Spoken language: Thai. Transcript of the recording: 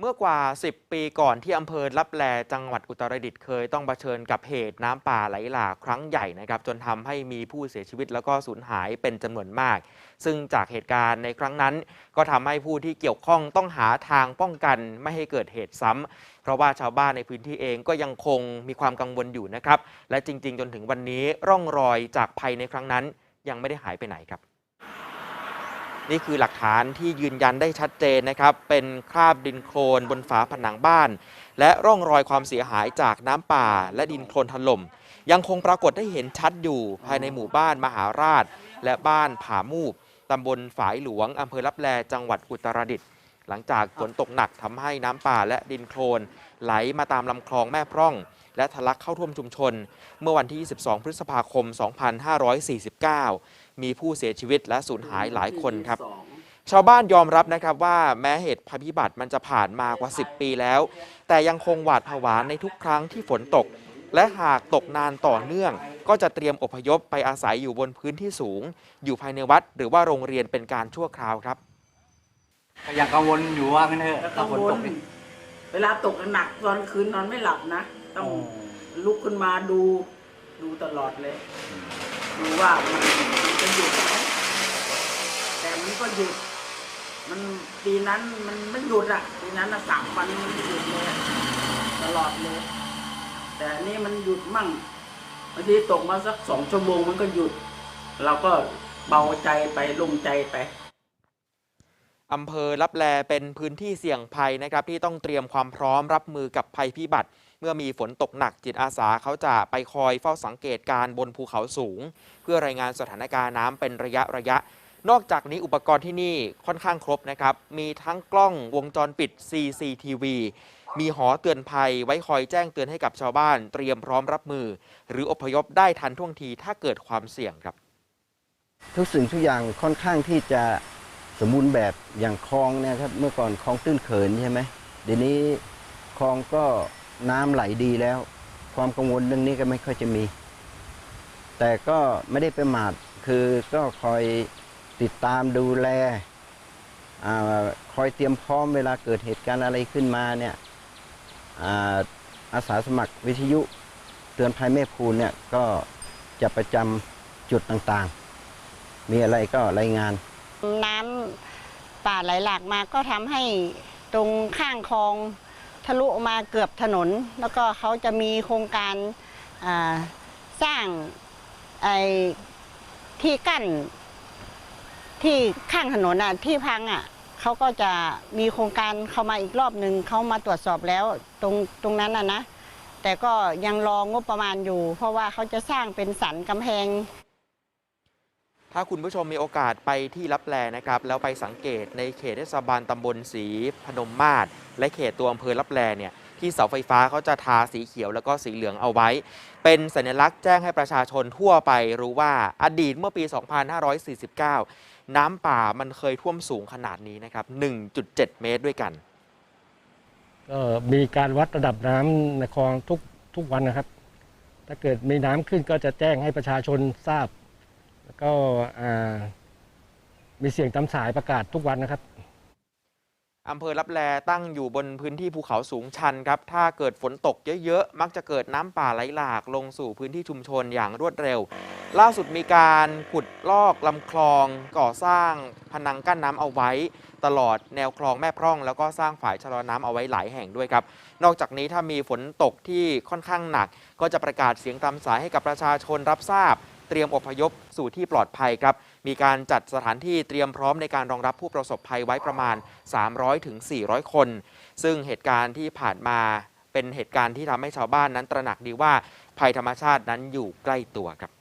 เมื่อกว่า 10 ปีก่อนที่อำเภอลับแลจังหวัดอุตรดิตถ์เคยต้องเผชิญกับเหตุน้ำป่าไหลหลากครั้งใหญ่นะครับ จนทำให้มีผู้เสียชีวิตแล้วก็สูญหายเป็นจำนวนมาก ซึ่งจากเหตุการณ์ในครั้งนั้น ก็ทำให้ผู้ที่เกี่ยวข้องต้องหาทางป้องกันไม่ให้เกิดเหตุซ้ำเพราะว่าชาวบ้านในพื้นที่เองก็ยังคงมีความกังวลอยู่นะครับ และจริง ๆ จนถึงวันนี้ร่องรอยจากภัยในครั้งนั้นยังไม่ได้หายไปไหนครับ นี่คือหลักฐานที่ยืนยันได้ชัดเจนนะครับ เป็นคราบดินโคลนบนฝาผนังบ้าน และร่องรอยความเสียหายจากน้ำป่าและดินโคลนถล่ม ยังคงปรากฏได้เห็นชัดอยู่ภายในหมู่บ้านมหาราช และบ้านผามูบตำบลฝายหลวงอำเภอลับแลจังหวัดอุตรดิตถ์หลังจากฝนตกหนักทำให้น้ำป่าและดินโคลนไหลมาตามลำคลองแม่พร่อง และทะลักเข้าท่วมชุมชน เมื่อวันที่ 22 พฤษภาคม 2549 มีผู้เสียชีวิตและสูญหายหลายคนครับ ชาวบ้านยอมรับนะครับว่าแม้เหตุภัยพิบัติมันจะผ่านมากว่า 10 ปีแล้ว แต่ยังคงหวาดผวาในทุกครั้งที่ฝนตก และหากตกนานต่อเนื่อง ก็จะเตรียมอพยพไปอาศัยอยู่บนพื้นที่สูง อยู่ภายในวัด หรือว่าโรงเรียนเป็นการชั่วคราวครับก็ยังกังวลอยู่ว่างั้นเถอะแล้วถ้ากังฝนวตลกนี่เวลาตกหนักตอนคืนนอนไม่หลับนะ ต้องลุกขึ้นมาดูดูตลอดเลย ดูว่ามันมันจะหยุดไหมแต่มันก็หยุด มันปีนั้นมันไม่หยุดอะปีนั้นอะสามวันมันไม่หยุดเลยอะตลอดเลย แต่อันนี่มันหยุดมั่งบางทีตกมาสักสองชั่วโมงมันก็หยุด เราก็เบาใจไปลงใจไป อำเภอลับแลเป็นพื้นที่เสี่ยงภัยนะครับที่ต้องเตรียมความพร้อมรับมือกับภัยพิบัติ เมื่อมีฝนตกหนักจิตอาสาเขาจะไปคอยเฝ้าสังเกตการณ์บนภูเขาสูง เพื่อรายงานสถานการณ์น้ำเป็นระยะระยะ นอกจากนี้อุปกรณ์ที่นี่ค่อนข้างครบนะครับ มีทั้งกล้องวงจรปิด CCTV มีหอเตือนภัยไว้คอยแจ้งเตือนให้กับชาวบ้าน เตรียมพร้อมรับมือ หรืออพยพได้ทันท่วงทีถ้าเกิดความเสี่ยงครับ ทุกสิ่งทุกอย่างค่อนข้างที่จะ มบูรณ์แบบอย่างคลองเนี่ยครับเมื่อก่อนคลองตื้นเขินใช่ไหมเดี๋ยวนี้คลองก็น้ำไหลดีแล้ว ความกังวลเรื่องนี้ก็ไม่ค่อยจะมี แต่ก็ไม่ได้ประมาทคือก็คอยติดตามดูแลอคอยเตรียมพร้อมเวลาเกิดเหตุการณ์อะไรขึ้นมาเนี่ยอาอาสาสมัครวิทยุเตือนภัยแม่ภูนเนี่ยก็จะประจำจุดต่างๆ มีอะไรก็รายงาน น้ำป่าไหลหลากมาก็ทำให้ตรงข้างคลองทะลุมาเกือบถนน แล้วก็เขาจะมีโครงการสร้างไอ้ที่กั้นที่ข้างถนนอะที่พังอะเขาก็จะมีโครงการเข้ามาอีกรอบหนึ่งเขามาตรวจสอบแล้วตรงตรงนั้นอะนะ แต่ก็ยังรองบประมาณอยู่ เพราะว่าเขาจะสร้างเป็นสันกำแพง ถ้าคุณผู้ชมมีโอกาสไปที่ลับแลนะครับ แล้วไปสังเกตในเขตเทศบาลตำบลศรีพนมมาศและเขตตัวอำเภอลับแลเนี่ยที่เสาไฟฟ้าเขาจะทาสีเขียวแล้วก็สีเหลืองเอาไว้ เป็นสัญลักษณ์แจ้งให้ประชาชนทั่วไปรู้ว่าอดีตเมื่อปี 2549 น้ำป่ามันเคยท่วมสูงขนาดนี้นะครับ 1.7 เมตรด้วยกัน ก็มีการวัดระดับน้ำในคลองทุกทุกวันนะครับ ถ้าเกิดมีน้ำขึ้นก็จะแจ้งให้ประชาชนทราบ แล้วก็มีเสียงตามสายประกาศทุกวันนะครับอำเภอลับแลตั้งอยู่บนพื้นที่ภูเขาสูงชันครับ ถ้าเกิดฝนตกเยอะๆ มักจะเกิดน้ำป่าไหลหลากลงสู่พื้นที่ชุมชนอย่างรวดเร็ว ล่าสุดมีการขุดลอกลำคลองก่อสร้างพนังกั้นน้ำเอาไว้ ตลอดแนวคลองแม่พร่อง แล้วก็สร้างฝายชะลอน้ำเอาไว้หลายแห่งด้วยครับ นอกจากนี้ถ้ามีฝนตกที่ค่อนข้างหนัก ก็จะประกาศเสียงตามสายให้กับประชาชนรับทราบ เตรียมอพยพสู่ที่ปลอดภัยครับ มีการจัดสถานที่เตรียมพร้อมในการรองรับผู้ประสบภัยไว้ประมาณ 300ถึง400คน ซึ่งเหตุการณ์ที่ผ่านมาเป็นเหตุการณ์ที่ทำให้ชาวบ้านนั้นตระหนักดีว่าภัยธรรมชาตินั้นอยู่ใกล้ตัวครับ